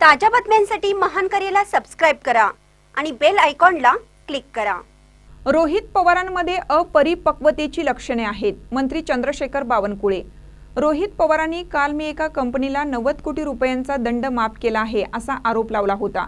ताज्या बातम्यांसाठी महान करेला सबस्क्राईब करा आणि बेल आयकॉनला क्लिक करा. रोहित पवारांमध्ये अपरिपक्वतेची लक्षणे आहेत मंत्री चंद्रशेखर बावनकुळे. रोहित पवारांनी काल मी एका कंपनीला नव्वद कोटी रुपयांचा दंड माफ केला आहे असा आरोप लावला होता.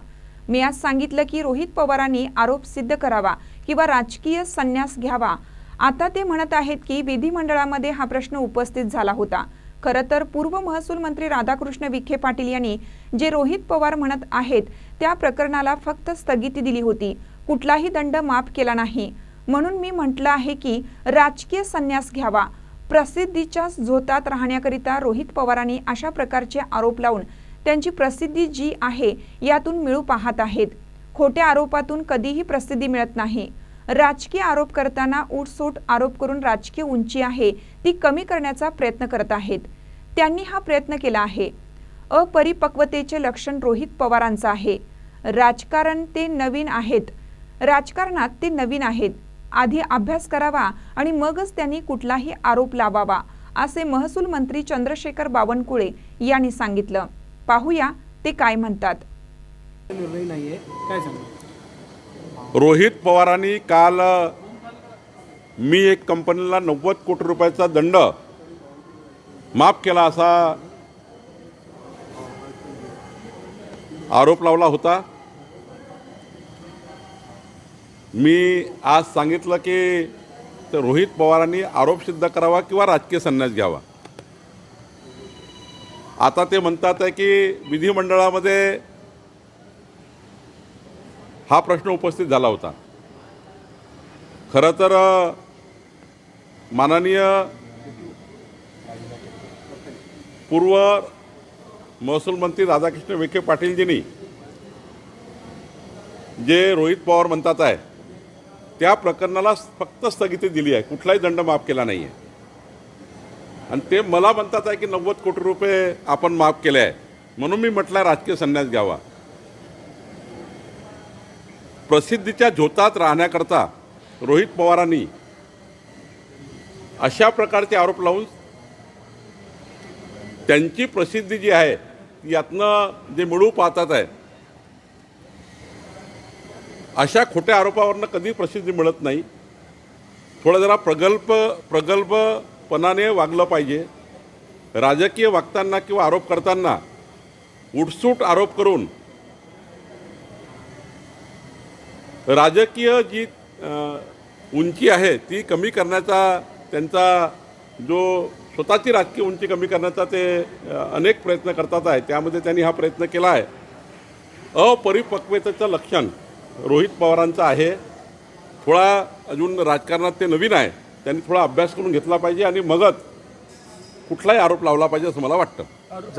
मी आज सांगितलं की रोहित पवारांनी आरोप सिद्ध करावा किंवा राजकीय संन्यास घ्यावा. आता ते म्हणत आहेत की विधिमंडळामध्ये हा प्रश्न उपस्थित झाला होता. खरं तर पूर्व महसूल मंत्री राधाकृष्ण विखे पाटील यांनी जे रोहित पवार म्हणत आहेत त्या प्रकरणाला फक्त स्थगिती दिली होती. कुठलाही दंड माफ केला नाही. म्हणून मी म्हटलं आहे की राजकीय संन्यास घ्यावा. प्रसिद्धीच्या झोतात राहण्याकरिता रोहित पवारांनी अशा प्रकारचे आरोप लावून त्यांची प्रसिद्धी जी आहे यातून मिळू पाहत आहेत. खोट्या आरोपातून कधीही प्रसिद्धी मिळत नाही. राजकीय आरोप करताना उठसूट आरोप करून राजकीय उंची आहे ती कमी करण्याचा प्रयत्न करत आहेत. त्यांनी हा प्रयत्न केला आहे. अपरिपक्वतेचे लक्षण रोहित पवारांचं आहे. राजकारण ते नवीन आहेत. राजकारणात ते नवीन आहेत. आधी अभ्यास करावा आणि मगच त्यांनी कुठलाही आरोप लावावा असे महसूल मंत्री चंद्रशेखर बावनकुळे यांनी सांगितलं. पाहूया ते काय म्हणतात. निर्णय नाहीये. काय सांगा रोहित पवारांनी काल मी एक कंपनीला नव्वद कोटी रुपयाचा दंड माफ केला असा आरोप लावला होता. मी आज सांगितलं की तर रोहित पवारांनी आरोप सिद्ध करावा किंवा राजकीय संन्यास घ्यावा. आता ते म्हणतात आहे की विधिमंडळामध्ये हा प्रश्न उपस्थित झाला होता. खरं तर माननीय पूर्व महसूल मंत्री राधाकृष्ण विखे पाटीलजींनी जे रोहित पवार म्हणतात आहे त्या प्रकरणाला फक्त स्थगिती दिली आहे. कुठलाही दंड माफ केला नाही आहे आणि ते मला म्हणतात आहे की नव्वद कोटी रुपये आपण माफ केले आहे. म्हणून मी म्हटलं राजकीय संन्यास घ्यावा. प्रसिद्धीच्या झोतात राहण्याकरता रोहित पवारांनी अशा प्रकारचे आरोप लावून त्यांची प्रसिद्धी जी आहे यातनं जे मिळू पाहतात आहे अशा खोट्या आरोपावरनं कधी प्रसिद्धी मिळत नाही. थोडं जरा प्रगल्भ प्रगल्भपणाने वागलं पाहिजे. राजकीय वागताना किंवा आरोप करताना उठसूट आरोप करून राजकीय जी उंची आहे ती कमी करण्याचा त्यांचा जो स्वतःची राजकीय उंची कमी करण्याचा ते अनेक प्रयत्न करतात आहे. त्यामध्ये त्यांनी हा प्रयत्न केला आहे. अपरिपक्वतेचं लक्षण रोहित पवारांचं आहे. थोडा अजून राजकारणात ते नवीन आहे. त्यांनी थोडा अभ्यास करून घेतला पाहिजे आणि मगच कुठलाही आरोप लावला पाहिजे असं मला वाटतं.